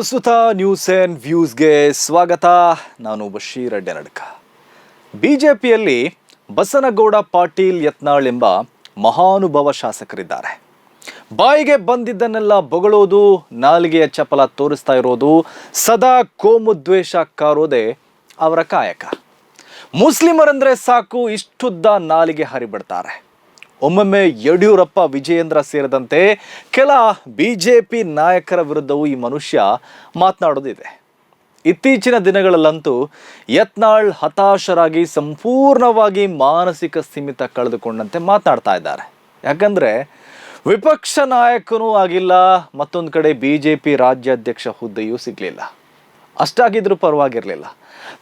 ಪ್ರಸ್ತುತ news and ವ್ಯೂಸ್ಗೆ ಸ್ವಾಗತ. ನಾನು ಬಶೀರ್ ಅಡ್ಡನಡ್ಕ. ಬಿ ಜೆ ಪಿಯಲ್ಲಿ ಬಸನಗೌಡ ಪಾಟೀಲ್ ಯತ್ನಾಳ್ ಎಂಬ ಮಹಾನುಭವ ಶಾಸಕರಿದ್ದಾರೆ. ಬಾಯಿಗೆ ಬಂದಿದ್ದನ್ನೆಲ್ಲ ಬೊಗಳೋದು, ನಾಲಿಗೆಯ ಚಪಲ ತೋರಿಸ್ತಾ ಇರೋದು, ಸದಾ ಕೋಮುದ್ವೇಷ ಕಾರೋದೇ ಅವರ ಕಾಯಕ. ಮುಸ್ಲಿಮರಂದ್ರೆ ಸಾಕು, ಇಷ್ಟುದ್ದ ನಾಲಿಗೆ ಹರಿಬಿಡ್ತಾರೆ. ಒಮ್ಮೊಮ್ಮೆ ಯಡಿಯೂರಪ್ಪ, ವಿಜಯೇಂದ್ರ ಸೇರಿದಂತೆ ಕೆಲ ಬಿ ಜೆ ಪಿ ನಾಯಕರ ವಿರುದ್ಧವೂ ಈ ಮನುಷ್ಯ ಮಾತನಾಡೋದಿದೆ ಇತ್ತೀಚಿನ ದಿನಗಳಲ್ಲಂತೂ ಯತ್ನಾಳ್ ಹತಾಶರಾಗಿ ಸಂಪೂರ್ಣವಾಗಿ ಮಾನಸಿಕ ಸ್ಥಿಮಿತ ಕಳೆದುಕೊಂಡಂತೆ ಮಾತನಾಡ್ತಾ ಇದ್ದಾರೆ. ಯಾಕಂದ್ರೆ ವಿಪಕ್ಷ ನಾಯಕನೂ ಆಗಿಲ್ಲ, ಮತ್ತೊಂದು ಕಡೆ ಬಿ ಜೆ ಪಿ ರಾಜ್ಯಾಧ್ಯಕ್ಷ ಹುದ್ದೆಯೂ ಸಿಗಲಿಲ್ಲ. ಅಷ್ಟಾಗಿದ್ರೂ ಪರವಾಗಿರಲಿಲ್ಲ.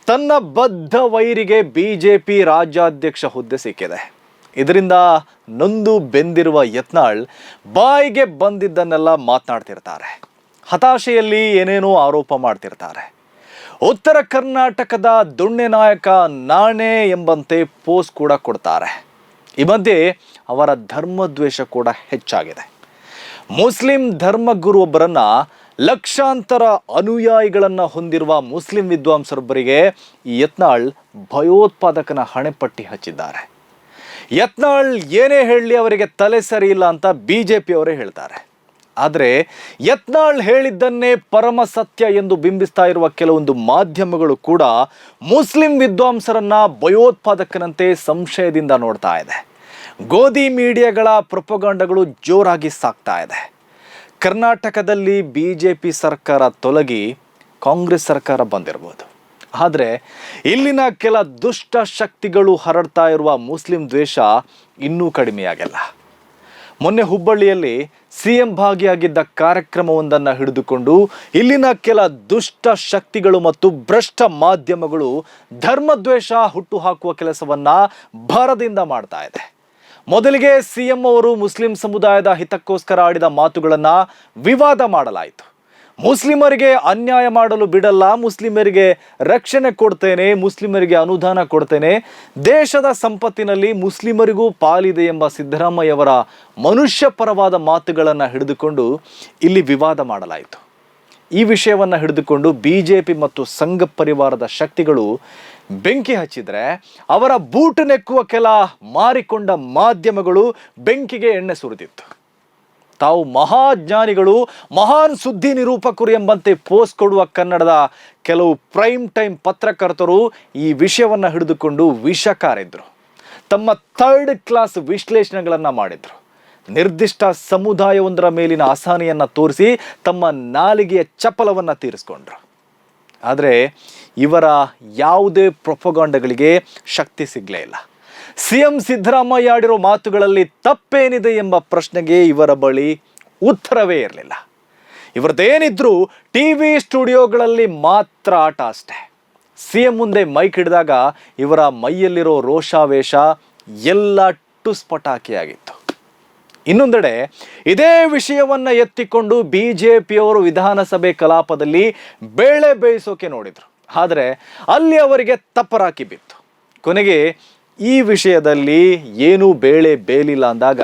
ತನ್ನ ಬದ್ಧ ವೈರಿಗೆ ಬಿ ಜೆ ಪಿ ರಾಜ್ಯಾಧ್ಯಕ್ಷ ಹುದ್ದೆ ಸಿಕ್ಕಿದೆ. ಇದರಿಂದ ನೊಂದು ಬೆಂದಿರುವ ಯತ್ನಾಳ್ ಬಾಯಿಗೆ ಬಂದಿದ್ದನ್ನೆಲ್ಲ ಮಾತನಾಡ್ತಿರ್ತಾರೆ. ಹತಾಶೆಯಲ್ಲಿ ಏನೇನೋ ಆರೋಪ ಮಾಡ್ತಿರ್ತಾರೆ. ಉತ್ತರ ಕರ್ನಾಟಕದ ದೊಣ್ಣೆ ನಾಯಕ ನಾಣೆ ಎಂಬಂತೆ ಪೋಸ್ ಕೂಡ ಕೊಡ್ತಾರೆ. ಈ ಮಧ್ಯೆ ಅವರ ಧರ್ಮದ್ವೇಷ ಕೂಡ ಹೆಚ್ಚಾಗಿದೆ. ಮುಸ್ಲಿಂ ಧರ್ಮಗುರು ಒಬ್ಬರನ್ನು ಲಕ್ಷಾಂತರ ಅನುಯಾಯಿಗಳನ್ನು ಹೊಂದಿರುವ ಮುಸ್ಲಿಂ ವಿದ್ವಾಂಸರೊಬ್ಬರಿಗೆ ಈ ಯತ್ನಾಳ್ ಭಯೋತ್ಪಾದಕನ ಹಣೆಪಟ್ಟಿ ಹಚ್ಚಿದ್ದಾರೆ. ಯತ್ನಾಳ್ ಏನೇ ಹೇಳಲಿ ಅವರಿಗೆ ತಲೆ ಸರಿ ಇಲ್ಲ ಅಂತ ಬಿ ಜೆ ಪಿಯವರೇ ಹೇಳ್ತಾರೆ. ಆದರೆ ಯತ್ನಾಳ್ ಹೇಳಿದ್ದನ್ನೇ ಪರಮ ಸತ್ಯ ಎಂದು ಬಿಂಬಿಸ್ತಾ ಇರುವ ಕೆಲವೊಂದು ಮಾಧ್ಯಮಗಳು ಕೂಡ ಮುಸ್ಲಿಂ ವಿದ್ವಾಂಸರನ್ನ ಭಯೋತ್ಪಾದಕನಂತೆ ಸಂಶಯದಿಂದ ನೋಡ್ತಾ ಇದೆ. ಗೋಧಿ ಮೀಡಿಯಾಗಳ ಪ್ರೊಪಗಾಂಡಗಳು ಜೋರಾಗಿ ಸಾಕ್ತಾ ಇದೆ. ಕರ್ನಾಟಕದಲ್ಲಿ ಬಿ ಜೆ ಪಿ ಸರ್ಕಾರ ತೊಲಗಿ ಕಾಂಗ್ರೆಸ್ ಸರ್ಕಾರ ಬಂದಿರ್ಬೋದು. ಆದರೆ ಇಲ್ಲಿನ ಕೆಲ ದುಷ್ಟ ಶಕ್ತಿಗಳು ಹರಡ್ತಾ ಇರುವ ಮುಸ್ಲಿಂ ದ್ವೇಷ ಇನ್ನೂ ಕಡಿಮೆಯಾಗಲ್ಲ. ಮೊನ್ನೆ ಹುಬ್ಬಳ್ಳಿಯಲ್ಲಿ ಸಿ ಎಂ ಭಾಗಿಯಾಗಿದ್ದ ಕಾರ್ಯಕ್ರಮವೊಂದನ್ನು ಹಿಡಿದುಕೊಂಡು ಇಲ್ಲಿನ ಕೆಲ ದುಷ್ಟ ಶಕ್ತಿಗಳು ಮತ್ತು ಭ್ರಷ್ಟ ಮಾಧ್ಯಮಗಳು ಧರ್ಮದ್ವೇಷ ಹುಟ್ಟುಹಾಕುವ ಕೆಲಸವನ್ನು ಭರದಿಂದ ಮಾಡ್ತಾ ಇದೆ. ಮೊದಲಿಗೆ ಸಿಎಂ ಅವರು ಮುಸ್ಲಿಂ ಸಮುದಾಯದ ಹಿತಕ್ಕೋಸ್ಕರ ಆಡಿದ ಮಾತುಗಳನ್ನು ವಿವಾದ ಮಾಡಲಾಯಿತು. ಮುಸ್ಲಿಮರಿಗೆ ಅನ್ಯಾಯ ಮಾಡಲು ಬಿಡಲ್ಲ, ಮುಸ್ಲಿಮರಿಗೆ ರಕ್ಷಣೆ ಕೊಡ್ತೇನೆ, ಮುಸ್ಲಿಮರಿಗೆ ಅನುದಾನ ಕೊಡ್ತೇನೆ. ದೇಶದ ಸಂಪತ್ತಿನಲ್ಲಿ ಮುಸ್ಲಿಮರಿಗೂ ಪಾಲಿದೆ ಎಂಬ ಸಿದ್ದರಾಮಯ್ಯವರ ಮನುಷ್ಯ ಪರವಾದ ಮಾತುಗಳನ್ನು ಹಿಡಿದುಕೊಂಡು ಇಲ್ಲಿ ವಿವಾದ ಮಾಡಲಾಯಿತು. ಈ ವಿಷಯವನ್ನು ಹಿಡಿದುಕೊಂಡು ಬಿ ಜೆ ಪಿ ಮತ್ತು ಸಂಘ ಪರಿವಾರದ ಶಕ್ತಿಗಳು ಬೆಂಕಿ ಹಚ್ಚಿದರೆ, ಅವರ ಬೂಟು ನೆಕ್ಕುವ ಕೆಲ ಮಾರಿಕೊಂಡ ಮಾಧ್ಯಮಗಳು ಬೆಂಕಿಗೆ ಎಣ್ಣೆ ಸುರಿದಿತ್ತು. ತಾವು ಮಹಾಜ್ಞಾನಿಗಳು, ಮಹಾನ್ ಸುದ್ದಿ ನಿರೂಪಕರು ಎಂಬಂತೆ ಪೋಸ್ಟ್ ಕೊಡುವ ಕನ್ನಡದ ಕೆಲವು ಪ್ರೈಮ್ ಟೈಮ್ ಪತ್ರಕರ್ತರು ಈ ವಿಷಯವನ್ನು ಹಿಡಿದುಕೊಂಡು ವಿಷ ಕಾರಿದ್ರು ತಮ್ಮ ಥರ್ಡ್ ಕ್ಲಾಸ್ ವಿಶ್ಲೇಷಣೆಗಳನ್ನು ಮಾಡಿದರು. ನಿರ್ದಿಷ್ಟ ಸಮುದಾಯವೊಂದರ ಮೇಲಿನ ಅಸಹನೆಯನ್ನು ತೋರಿಸಿ ತಮ್ಮ ನಾಲಿಗೆಯ ಚಪಲವನ್ನು ತೀರಿಸ್ಕೊಂಡ್ರು. ಆದರೆ ಇವರ ಯಾವುದೇ ಪ್ರೊಪಗಾಂಡಗಳಿಗೆ ಶಕ್ತಿ ಸಿಗಲೇ ಇಲ್ಲ. ಸಿ ಎಂ ಸಿದ್ದರಾಮಯ್ಯ ಆಡಿರೋ ಮಾತುಗಳಲ್ಲಿ ತಪ್ಪೇನಿದೆ ಎಂಬ ಪ್ರಶ್ನೆಗೆ ಇವರ ಬಳಿ ಉತ್ತರವೇ ಇರಲಿಲ್ಲ. ಇವ್ರದ್ದೇನಿದ್ರು ಟಿ ವಿ ಸ್ಟುಡಿಯೋಗಳಲ್ಲಿ ಮಾತ್ರ ಆಟ ಅಷ್ಟೇ. ಸಿ ಎಂ ಮುಂದೆ ಮೈಕ್ ಹಿಡಿದಾಗ ಇವರ ಮೈಯಲ್ಲಿರೋ ರೋಷಾವೇಶ ಎಲ್ಲ ಟುಸ್ಪಟಾಕಿಯಾಗಿತ್ತು ಇನ್ನೊಂದೆಡೆ, ಇದೇ ವಿಷಯವನ್ನ ಎತ್ತಿಕೊಂಡು ಬಿ ಜೆ ಪಿಯವರು ವಿಧಾನಸಭೆ ಕಲಾಪದಲ್ಲಿ ಬೇಳೆ ಬೇಯಿಸೋಕೆ ನೋಡಿದ್ರು. ಆದರೆ ಅಲ್ಲಿ ಅವರಿಗೆ ತಪ್ಪರಾಕಿ ಬಿತ್ತು. ಕೊನೆಗೆ ಈ ವಿಷಯದಲ್ಲಿ ಏನೂ ಬೇಳೆ ಬೇಲಿಲ್ಲ ಅಂದಾಗ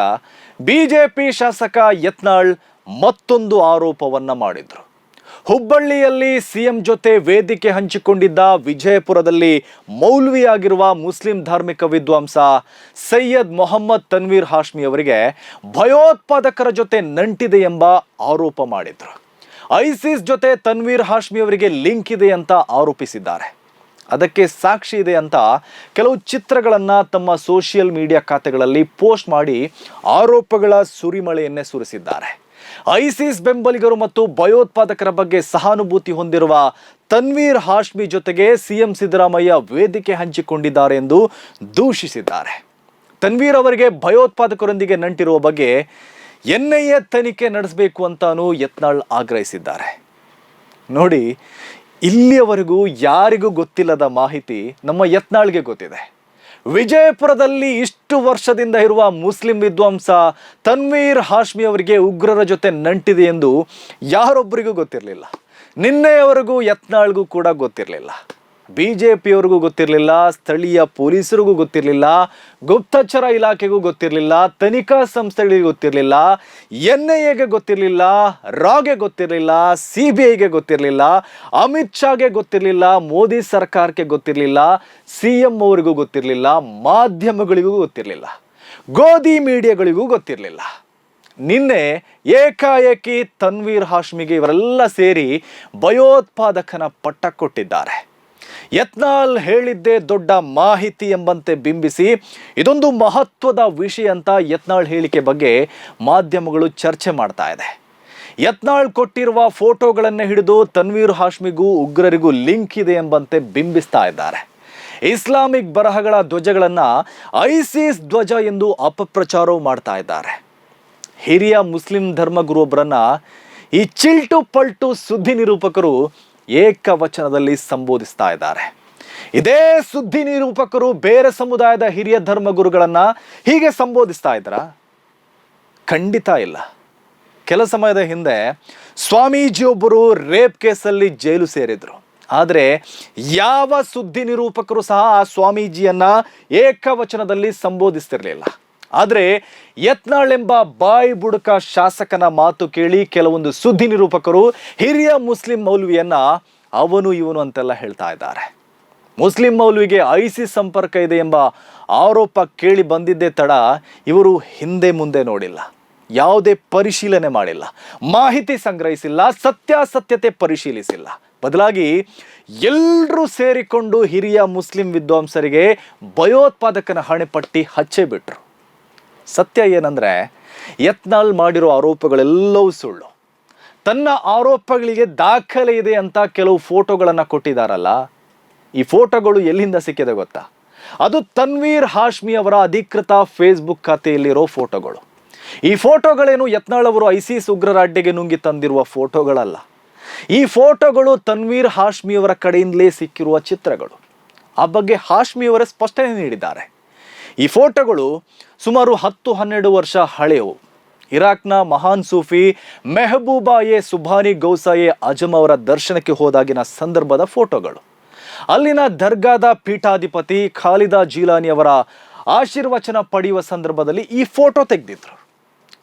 ಬಿ ಜೆ ಪಿ ಶಾಸಕ ಯತ್ನಾಳ್ ಮತ್ತೊಂದು ಆರೋಪವನ್ನ ಮಾಡಿದ್ರು. ಹುಬ್ಬಳ್ಳಿಯಲ್ಲಿ ಸಿಎಂ ಜೊತೆ ವೇದಿಕೆ ಹಂಚಿಕೊಂಡಿದ್ದ ವಿಜಯಪುರದಲ್ಲಿ ಮೌಲ್ವಿಯಾಗಿರುವ ಮುಸ್ಲಿಂ ಧಾರ್ಮಿಕ ವಿದ್ವಾಂಸ ಸೈಯದ್ ಮೊಹಮ್ಮದ್ ತನ್ವೀರ್ ಹಾಶ್ಮಿ ಅವರಿಗೆ ಭಯೋತ್ಪಾದಕರ ಜೊತೆ ನಂಟಿದೆ ಎಂಬ ಆರೋಪ ಮಾಡಿದ್ರು. ಐಸಿಸ್ ಜೊತೆ ತನ್ವೀರ್ ಹಾಶ್ಮಿ ಅವರಿಗೆ ಲಿಂಕ್ ಇದೆ ಅಂತ ಆರೋಪಿಸಿದ್ದಾರೆ. ಅದಕ್ಕೆ ಸಾಕ್ಷಿ ಇದೆ ಅಂತ ಕೆಲವು ಚಿತ್ರಗಳನ್ನು ತಮ್ಮ ಸೋಷಿಯಲ್ ಮೀಡಿಯಾ ಖಾತೆಗಳಲ್ಲಿ ಪೋಸ್ಟ್ ಮಾಡಿ ಆರೋಪಗಳ ಸುರಿಮಳೆಯನ್ನೇ ಸುರಿಸಿದ್ದಾರೆ. ಐಸಿಸ್ ಬೆಂಬಲಿಗರು ಮತ್ತು ಭಯೋತ್ಪಾದಕರ ಬಗ್ಗೆ ಸಹಾನುಭೂತಿ ಹೊಂದಿರುವ ತನ್ವೀರ್ ಹಾಶ್ಮಿ ಜೊತೆಗೆ ಸಿಎಂ ಸಿದ್ದರಾಮಯ್ಯ ವೇದಿಕೆ ಹಂಚಿಕೊಂಡಿದ್ದಾರೆ ಎಂದು ದೂಷಿಸಿದ್ದಾರೆ. ತನ್ವೀರ್ ಅವರಿಗೆ ಭಯೋತ್ಪಾದಕರೊಂದಿಗೆ ನಂಟಿರುವ ಬಗ್ಗೆ ಎನ್ಐಎ ತನಿಖೆ ನಡೆಸಬೇಕು ಅಂತಾನೂ ಯತ್ನಾಳ್ ಆಗ್ರಹಿಸಿದ್ದಾರೆ. ನೋಡಿ ಇಲ್ಲಿಯವರೆಗೂ ಯಾರಿಗೂ ಗೊತ್ತಿಲ್ಲದ ಮಾಹಿತಿ ನಮ್ಮ ಯತ್ನಾಳ್ಗೆ ಗೊತ್ತಿದೆ. ವಿಜಯಪುರದಲ್ಲಿ ಇಷ್ಟು ವರ್ಷದಿಂದ ಇರುವ ಮುಸ್ಲಿಂ ವಿದ್ವಾಂಸ ತನ್ವೀರ್ ಹಾಶ್ಮಿ ಅವರಿಗೆ ಉಗ್ರರ ಜೊತೆ ನಂಟಿದೆ ಎಂದು ಯಾರೊಬ್ಬರಿಗೂ ಗೊತ್ತಿರಲಿಲ್ಲ. ನಿನ್ನೆಯವರೆಗೂ ಯತ್ನಾಳ್ಗೂ ಕೂಡ ಗೊತ್ತಿರಲಿಲ್ಲ. ಬಿ ಜೆ ಪಿಯವ್ರಿಗೂ ಗೊತ್ತಿರಲಿಲ್ಲ, ಸ್ಥಳೀಯ ಪೊಲೀಸರಿಗೂ ಗೊತ್ತಿರಲಿಲ್ಲ, ಗುಪ್ತಚರ ಇಲಾಖೆಗೂ ಗೊತ್ತಿರಲಿಲ್ಲ, ತನಿಖಾ ಸಂಸ್ಥೆಗಳಿಗೆ ಗೊತ್ತಿರಲಿಲ್ಲ ಎನ್ ಐ ಎಗೆ ಗೊತ್ತಿರಲಿಲ್ಲ, ರಾಗೆ ಗೊತ್ತಿರಲಿಲ್ಲ ಸಿ ಬಿ ಐಗೆ ಗೊತ್ತಿರಲಿಲ್ಲ, ಅಮಿತ್ ಶಾಗೆ ಗೊತ್ತಿರಲಿಲ್ಲ, ಮೋದಿ ಸರ್ಕಾರಕ್ಕೆ ಗೊತ್ತಿರಲಿಲ್ಲ ಸಿ ಎಂ ಅವರಿಗೂ ಗೊತ್ತಿರಲಿಲ್ಲ, ಮಾಧ್ಯಮಗಳಿಗೂ ಗೊತ್ತಿರಲಿಲ್ಲ, ಗೋಧಿ ಮೀಡಿಯಾಗಳಿಗೂ ಗೊತ್ತಿರಲಿಲ್ಲ. ನಿನ್ನೆ ಏಕಾಏಕಿ ತನ್ವೀರ್ ಹಾಶ್ಮಿಗೆ ಇವರೆಲ್ಲ ಸೇರಿ ಭಯೋತ್ಪಾದಕನ ಪಟ್ಟ ಕೊಟ್ಟಿದ್ದಾರೆ. ಯತ್ನಾಲ್ ಹೇಳಿದ್ದೇ ದೊಡ್ಡ ಮಾಹಿತಿ ಎಂಬಂತೆ ಬಿಂಬಿಸಿ, ಇದೊಂದು ಮಹತ್ವದ ವಿಷಯ ಅಂತ ಯತ್ನಾಳ್ ಹೇಳಿಕೆ ಬಗ್ಗೆ ಮಾಧ್ಯಮಗಳು ಚರ್ಚೆ ಮಾಡ್ತಾ ಇದೆ. ಯತ್ನಾಳ್ ಕೊಟ್ಟಿರುವ ಫೋಟೋಗಳನ್ನು ಹಿಡಿದು ತನ್ವೀರ್ ಹಾಶ್ಮಿಗೂ ಉಗ್ರರಿಗೂ ಲಿಂಕ್ ಇದೆ ಎಂಬಂತೆ ಬಿಂಬಿಸ್ತಾ ಇದ್ದಾರೆ. ಇಸ್ಲಾಮಿಕ್ ಬರಹಗಳ ಧ್ವಜಗಳನ್ನು ಐಸಿಸ್ ಧ್ವಜ ಎಂದು ಅಪಪ್ರಚಾರವೂ ಮಾಡ್ತಾ ಇದ್ದಾರೆ. ಹಿರಿಯ ಮುಸ್ಲಿಂ ಧರ್ಮಗುರುವೊಬ್ಬರನ್ನ ಈ ಚಿಲ್ಟು ಪಲ್ಟು ಸುದ್ದಿ ನಿರೂಪಕರು ಏಕವಚನದಲ್ಲಿ ಸಂಬೋಧಿಸ್ತಾ ಇದ್ದಾರೆ. ಇದೇ ಸುದ್ದಿ ನಿರೂಪಕರು ಬೇರೆ ಸಮುದಾಯದ ಹಿರಿಯ ಧರ್ಮಗುರುಗಳನ್ನು ಹೀಗೆ ಸಂಬೋಧಿಸ್ತಾ ಇದ್ದಾರಾ? ಖಂಡಿತ ಇಲ್ಲ. ಕೆಲ ಸಮಯದ ಹಿಂದೆ ಸ್ವಾಮೀಜಿಯೊಬ್ಬರು ರೇಪ್ ಕೇಸಲ್ಲಿ ಜೈಲು ಸೇರಿದ್ರು. ಆದರೆ ಯಾವ ಸುದ್ದಿ ನಿರೂಪಕರು ಸಹ ಆ ಸ್ವಾಮೀಜಿಯನ್ನ ಏಕವಚನದಲ್ಲಿ ಸಂಬೋಧಿಸ್ತಿರ್ಲಿಲ್ಲ. ಆದರೆ ಯತ್ನಾಳ್ ಎಂಬ ಬಾಯಿ ಬುಡಕ ಶಾಸಕನ ಮಾತು ಕೇಳಿ ಕೆಲವೊಂದು ಸುದ್ದಿ ನಿರೂಪಕರು ಹಿರಿಯ ಮುಸ್ಲಿಂ ಮೌಲ್ವಿಯನ್ನ ಅವನು ಇವನು ಅಂತೆಲ್ಲ ಹೇಳ್ತಾ ಇದ್ದಾರೆ. ಮುಸ್ಲಿಂ ಮೌಲ್ವಿಗೆ ಐಸಿ ಸಂಪರ್ಕ ಇದೆ ಎಂಬ ಆರೋಪ ಕೇಳಿ ಬಂದಿದ್ದೇ ತಡ ಇವರು ಹಿಂದೆ ಮುಂದೆ ನೋಡಿಲ್ಲ. ಯಾವುದೇ ಪರಿಶೀಲನೆ ಮಾಡಿಲ್ಲ. ಮಾಹಿತಿ ಸಂಗ್ರಹಿಸಿಲ್ಲ, ಸತ್ಯಾಸತ್ಯತೆ ಪರಿಶೀಲಿಸಿಲ್ಲ. ಬದಲಾಗಿ ಎಲ್ಲರೂ ಸೇರಿಕೊಂಡು ಹಿರಿಯ ಮುಸ್ಲಿಂ ವಿದ್ವಾಂಸರಿಗೆ ಭಯೋತ್ಪಾದಕನ ಹಣೆಪಟ್ಟಿ ಹಚ್ಚೇ ಬಿಟ್ರು. ಸತ್ಯ ಏನಂದರೆ ಯತ್ನಾಲ್ ಮಾಡಿರೋ ಆರೋಪಗಳೆಲ್ಲವೂ ಸುಳ್ಳು. ತನ್ನ ಆರೋಪಗಳಿಗೆ ದಾಖಲೆ ಇದೆ ಅಂತ ಕೆಲವು ಫೋಟೋಗಳನ್ನು ಕೊಟ್ಟಿದ್ದಾರಲ್ಲ ಈ ಫೋಟೋಗಳು ಎಲ್ಲಿಂದ ಸಿಕ್ಕಿದೆ ಗೊತ್ತಾ? ಅದು ತನ್ವೀರ್ ಹಾಶ್ಮಿ ಅವರ ಅಧಿಕೃತ ಫೇಸ್ಬುಕ್ ಖಾತೆಯಲ್ಲಿರೋ ಫೋಟೋಗಳು. ಈ ಫೋಟೋಗಳೇನು ಯತ್ನಾಳ್ ಅವರು ಐಸಿಸ್ ಉಗ್ರರ ಅಡ್ಡೆಗೆ ನುಂಗಿ ತಂದಿರುವ ಫೋಟೋಗಳಲ್ಲ. ಈ ಫೋಟೋಗಳು ತನ್ವೀರ್ ಹಾಶ್ಮಿಯವರ ಕಡೆಯಿಂದಲೇ ಸಿಕ್ಕಿರುವ ಚಿತ್ರಗಳು. ಆ ಬಗ್ಗೆ ಹಾಶ್ಮಿ ಅವರೇ ಸ್ಪಷ್ಟನೆ ನೀಡಿದ್ದಾರೆ. ಈ ಫೋಟೋಗಳು ಸುಮಾರು ಹತ್ತು ಹನ್ನೆರಡು ವರ್ಷ ಹಳೆಯವು. ಇರಾಕ್ನ ಮಹಾನ್ ಸೂಫಿ ಮೆಹಬೂಬಾ ಎ ಸುಭಾನಿ ಗೌಸಾಯೆ ಅಜಮ್ ಅವರ ದರ್ಶನಕ್ಕೆ ಹೋದಾಗಿನ ಸಂದರ್ಭದ ಫೋಟೋಗಳು. ಅಲ್ಲಿನ ದರ್ಗಾದ ಪೀಠಾಧಿಪತಿ ಖಾಲಿದಾ ಜೀಲಾನಿ ಅವರ ಆಶೀರ್ವಚನ ಪಡೆಯುವ ಸಂದರ್ಭದಲ್ಲಿ ಈ ಫೋಟೋ ತೆಗೆದಿದ್ರು.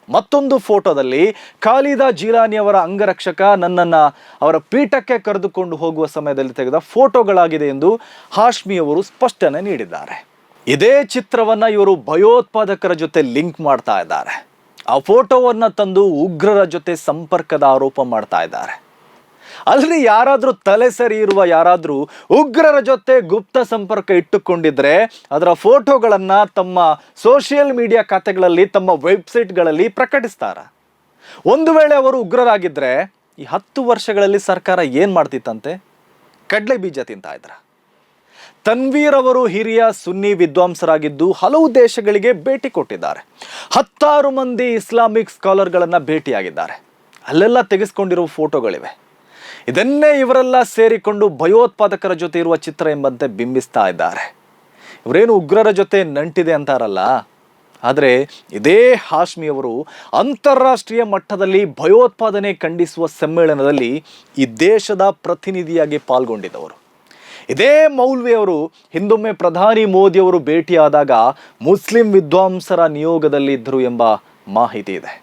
ಮತ್ತೊಂದು ಫೋಟೋದಲ್ಲಿ ಖಾಲಿದಾ ಜೀಲಾನಿ ಅವರ ಅಂಗರಕ್ಷಕ ನನ್ನನ್ನು ಅವರ ಪೀಠಕ್ಕೆ ಕರೆದುಕೊಂಡು ಹೋಗುವ ಸಮಯದಲ್ಲಿ ತೆಗೆದ ಫೋಟೋಗಳಾಗಿದೆ ಎಂದು ಹಾಶ್ಮಿ ಅವರು ಸ್ಪಷ್ಟನೆ ನೀಡಿದ್ದಾರೆ. ಇದೇ ಚಿತ್ರವನ್ನ ಇವರು ಭಯೋತ್ಪಾದಕರ ಜೊತೆ ಲಿಂಕ್ ಮಾಡ್ತಾ ಇದ್ದಾರೆ. ಆ ಫೋಟೋವನ್ನ ತಂದು ಉಗ್ರರ ಜೊತೆ ಸಂಪರ್ಕದ ಆರೋಪ ಮಾಡ್ತಾ ಇದ್ದಾರೆ. ಅಲ್ಲಿ ಯಾರಾದರೂ ತಲೆ ಸರಿ ಇರುವ ಯಾರಾದರೂ ಉಗ್ರರ ಜೊತೆ ಗುಪ್ತ ಸಂಪರ್ಕ ಇಟ್ಟುಕೊಂಡಿದ್ರೆ ಅದರ ಫೋಟೋಗಳನ್ನು ತಮ್ಮ ಸೋಷಿಯಲ್ ಮೀಡಿಯಾ ಖಾತೆಗಳಲ್ಲಿ, ತಮ್ಮ ವೆಬ್ಸೈಟ್ಗಳಲ್ಲಿ ಪ್ರಕಟಿಸ್ತಾರ. ಒಂದು ವೇಳೆ ಅವರು ಉಗ್ರರಾಗಿದ್ದರೆ ಈ ಹತ್ತು ವರ್ಷಗಳಲ್ಲಿ ಸರ್ಕಾರ ಏನು ಮಾಡ್ತಿತ್ತಂತೆ? ಕಡಲೆ ಬೀಜ ತಿಂತಾ ಇದ್ರ. ತನ್ವೀರ್ ಅವರು ಹಿರಿಯ ಸುನ್ನಿ ವಿದ್ವಾಂಸರಾಗಿದ್ದು ಹಲವು ದೇಶಗಳಿಗೆ ಭೇಟಿ ಕೊಟ್ಟಿದ್ದಾರೆ. ಹತ್ತಾರು ಮಂದಿ ಇಸ್ಲಾಮಿಕ್ ಸ್ಕಾಲರ್ಗಳನ್ನು ಭೇಟಿಯಾಗಿದ್ದಾರೆ. ಅಲ್ಲೆಲ್ಲ ತೆಗೆಸ್ಕೊಂಡಿರುವ ಫೋಟೋಗಳಿವೆ. ಇದನ್ನೇ ಇವರೆಲ್ಲ ಸೇರಿಕೊಂಡು ಭಯೋತ್ಪಾದಕರ ಜೊತೆ ಇರುವ ಚಿತ್ರ ಎಂಬಂತೆ ಬಿಂಬಿಸ್ತಾ ಇದ್ದಾರೆ. ಇವರೇನು ಉಗ್ರರ ಜೊತೆ ನಂಟಿದೆ ಅಂತಾರಲ್ಲ? ಆದರೆ ಇದೇ ಹಾಶ್ಮಿಯವರು ಅಂತಾರಾಷ್ಟ್ರೀಯ ಮಟ್ಟದಲ್ಲಿ ಭಯೋತ್ಪಾದನೆ ಖಂಡಿಸುವ ಸಮ್ಮೇಳನದಲ್ಲಿ ಈ ದೇಶದ ಪ್ರತಿನಿಧಿಯಾಗಿ ಪಾಲ್ಗೊಂಡಿದ್ದವರು ಇದೇ ಮೌಲ್ವಿ ಅವರು ಹಿಂದೊಮ್ಮೆ ಪ್ರಧಾನಿ ಮೋದಿಯವರು ಭೇಟಿಯಾದಾಗ ಮುಸ್ಲಿಂ ವಿದ್ವಾಂಸರ ನಿಯೋಗದಲ್ಲಿ ಇದ್ದರು ಎಂಬ ಮಾಹಿತಿ ಇದೆ.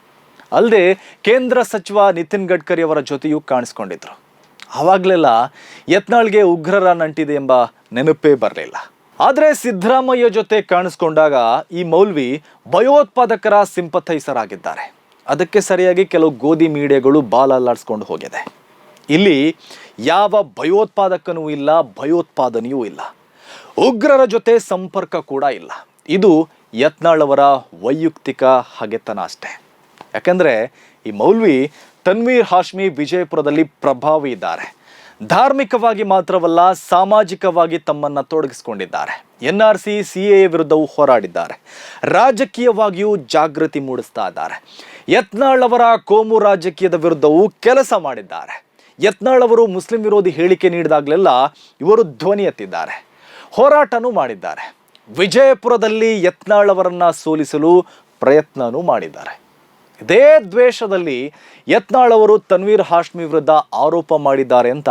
ಅಲ್ಲದೆ ಕೇಂದ್ರ ಸಚಿವ ನಿತಿನ್ ಗಡ್ಕರಿ ಅವರ ಜೊತೆಯೂ ಕಾಣಿಸ್ಕೊಂಡಿದ್ರು. ಆವಾಗಲೆಲ್ಲ ಯತ್ನಾಳ್ಗೆ ಉಗ್ರರ ನಂಟಿದೆ ಎಂಬ ನೆನಪೇ ಬರಲಿಲ್ಲ. ಆದರೆ ಸಿದ್ದರಾಮಯ್ಯ ಜೊತೆ ಕಾಣಿಸ್ಕೊಂಡಾಗ ಈ ಮೌಲ್ವಿ ಭಯೋತ್ಪಾದಕರ ಸಿಂಪಥೈಸರ್ ಆಗಿದ್ದಾರೆ. ಅದಕ್ಕೆ ಸರಿಯಾಗಿ ಕೆಲವು ಗೋಧಿ ಮೀಡಿಯಾಗಳು ಬಾಲ ಅಲ್ಲಾಡಿಸ್ಕೊಂಡು ಹೋಗಿದೆ. ಇಲ್ಲಿ ಯಾವ ಭಯೋತ್ಪಾದಕನೂ ಇಲ್ಲ, ಭಯೋತ್ಪಾದನೆಯೂ ಇಲ್ಲ. ಉಗ್ರರ ಜೊತೆ ಸಂಪರ್ಕ ಕೂಡ ಇಲ್ಲ. ಇದು ಯತ್ನಾಳ್ ಅವರ ವೈಯಕ್ತಿಕ ಹಗೆತನ ಅಷ್ಟೇ. ಯಾಕಂದ್ರೆ ಈ ಮೌಲ್ವಿ ತನ್ವೀರ್ ಹಾಶ್ಮಿ ವಿಜಯಪುರದಲ್ಲಿ ಪ್ರಭಾವಿ ಇದ್ದಾರೆ. ಧಾರ್ಮಿಕವಾಗಿ ಮಾತ್ರವಲ್ಲ, ಸಾಮಾಜಿಕವಾಗಿ ತಮ್ಮನ್ನು ತೊಡಗಿಸಿಕೊಂಡಿದ್ದಾರೆ. N R C C A ವಿರುದ್ಧವೂ ಹೋರಾಡಿದ್ದಾರೆ. ರಾಜಕೀಯವಾಗಿಯೂ ಜಾಗೃತಿ ಮೂಡಿಸ್ತಾ ಇದ್ದಾರೆ. ಯತ್ನಾಳ್ ಅವರ ಕೋಮು ರಾಜಕೀಯದ ವಿರುದ್ಧವೂ ಕೆಲಸ ಮಾಡಿದ್ದಾರೆ. ಯತ್ನಾಳ್ ಅವರು ಮುಸ್ಲಿಂ ವಿರೋಧಿ ಹೇಳಿಕೆ ನೀಡಿದಾಗಲೆಲ್ಲ ಇವರು ಧ್ವನಿ ಎತ್ತಿದ್ದಾರೆ. ಹೋರಾಟನೂ ಮಾಡಿದ್ದಾರೆ. ವಿಜಯಪುರದಲ್ಲಿ ಯತ್ನಾಳ್ ಅವರನ್ನು ಸೋಲಿಸಲು ಪ್ರಯತ್ನನೂ ಮಾಡಿದ್ದಾರೆ. ಇದೇ ದ್ವೇಷದಲ್ಲಿ ಯತ್ನಾಳ್ ಅವರು ತನ್ವೀರ್ ಹಾಶ್ಮಿ ವಿರುದ್ಧ ಆರೋಪ ಮಾಡಿದ್ದಾರೆ ಅಂತ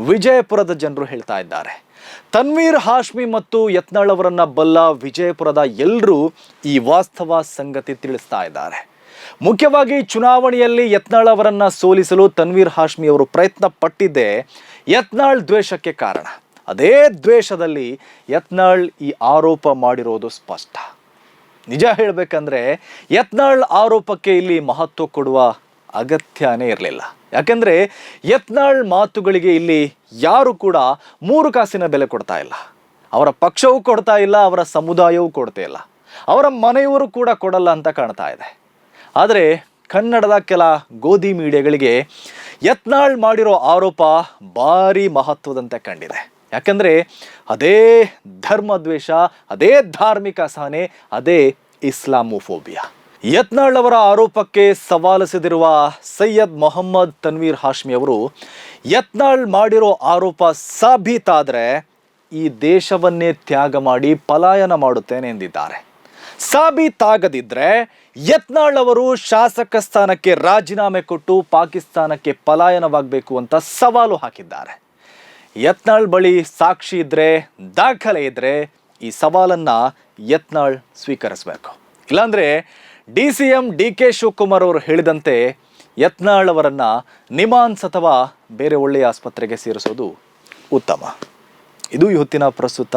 ವಿಜಯಪುರದ ಜನರು ಹೇಳ್ತಾ ಇದ್ದಾರೆ. ತನ್ವೀರ್ ಹಾಶ್ಮಿ ಮತ್ತು ಯತ್ನಾಳ್ ಅವರನ್ನ ಬಲ್ಲ ವಿಜಯಪುರದ ಎಲ್ಲರೂ ಈ ವಾಸ್ತವ ಸಂಗತಿ ತಿಳಿಸ್ತಾ ಇದ್ದಾರೆ. ಮುಖ್ಯವಾಗಿ ಚುನಾವಣೆಯಲ್ಲಿ ಯತ್ನಾಳ್ ಅವರನ್ನ ಸೋಲಿಸಲು ತನ್ವೀರ್ ಹಾಶ್ಮಿ ಅವರು ಪ್ರಯತ್ನ ಪಟ್ಟಿದ್ದೇ ಯತ್ನಾಳ್ ದ್ವೇಷಕ್ಕೆ ಕಾರಣ. ಅದೇ ದ್ವೇಷದಲ್ಲಿ ಯತ್ನಾಳ್ ಈ ಆರೋಪ ಮಾಡಿರೋದು ಸ್ಪಷ್ಟ. ನಿಜ ಹೇಳಬೇಕಂದ್ರೆ ಯತ್ನಾಳ್ ಆರೋಪಕ್ಕೆ ಇಲ್ಲಿ ಮಹತ್ವ ಕೊಡುವ ಅಗತ್ಯನೇ ಇರಲಿಲ್ಲ. ಯಾಕೆಂದ್ರೆ ಯತ್ನಾಳ್ ಮಾತುಗಳಿಗೆ ಇಲ್ಲಿ ಯಾರು ಕೂಡ ಮೂರು ಕಾಸಿನ ಬೆಲೆ ಕೊಡ್ತಾ ಇಲ್ಲ. ಅವರ ಪಕ್ಷವೂ ಕೊಡ್ತಾ ಇಲ್ಲ, ಅವರ ಸಮುದಾಯವೂ ಕೊಡ್ತಾ ಇಲ್ಲ. ಅವರ ಮನೆಯವರು ಕೂಡ ಕೊಡಲ್ಲ ಅಂತ ಕಾಣ್ತಾ ಇದೆ. ಆದರೆ ಕನ್ನಡದ ಕೆಲ ಗೋಧಿ ಮೀಡಿಯಾಗಳಿಗೆ ಯತ್ನಾಳ್ ಮಾಡಿರೋ ಆರೋಪ ಭಾರಿ ಮಹತ್ವದಂತೆ ಕಂಡಿದೆ. ಯಾಕಂದರೆ ಅದೇ ಧರ್ಮದ್ವೇಷ ಅದೇ ಧಾರ್ಮಿಕ ಸಹನೆ, ಅದೇ ಇಸ್ಲಾಮೋಫೋಬಿಯಾ. ಯತ್ನಾಳ್ ಅವರ ಆರೋಪಕ್ಕೆ ಸವಾಲಿಸದಿರುವ ಸೈಯದ್ ಮೊಹಮ್ಮದ್ ತನ್ವೀರ್ ಹಾಶ್ಮಿ ಅವರು, ಯತ್ನಾಳ್ ಮಾಡಿರೋ ಆರೋಪ ಸಾಬೀತಾದರೆ ಈ ದೇಶವನ್ನೇ ತ್ಯಾಗ ಮಾಡಿ ಪಲಾಯನ ಮಾಡುತ್ತೇನೆ ಎಂದಿದ್ದಾರೆ. ಸಾಬೀತಾಗದಿದ್ರೆ ಯತ್ನಾಳ್ ಅವರು ಶಾಸಕ ಸ್ಥಾನಕ್ಕೆ ರಾಜೀನಾಮೆ ಕೊಟ್ಟು ಪಾಕಿಸ್ತಾನಕ್ಕೆ ಪಲಾಯನವಾಗಬೇಕು ಅಂತ ಸವಾಲು ಹಾಕಿದ್ದಾರೆ. ಯತ್ನಾಳ್ ಬಳಿ ಸಾಕ್ಷಿ ಇದ್ರೆ, ದಾಖಲೆ ಇದ್ರೆ ಈ ಸವಾಲನ್ನ ಯತ್ನಾಳ್ ಸ್ವೀಕರಿಸಬೇಕು. ಇಲ್ಲಾಂದ್ರೆ D C M D K Shivakumar ಅವರು ಹೇಳಿದಂತೆ ಯತ್ನಾಳ್ ಅವರನ್ನ ನಿಮಾನ್ಸ್ ಅಥವಾ ಬೇರೆ ಒಳ್ಳೆಯ ಆಸ್ಪತ್ರೆಗೆ ಸೇರಿಸೋದು ಉತ್ತಮ. ಇದು ಇವತ್ತಿನ ಪ್ರಸ್ತುತ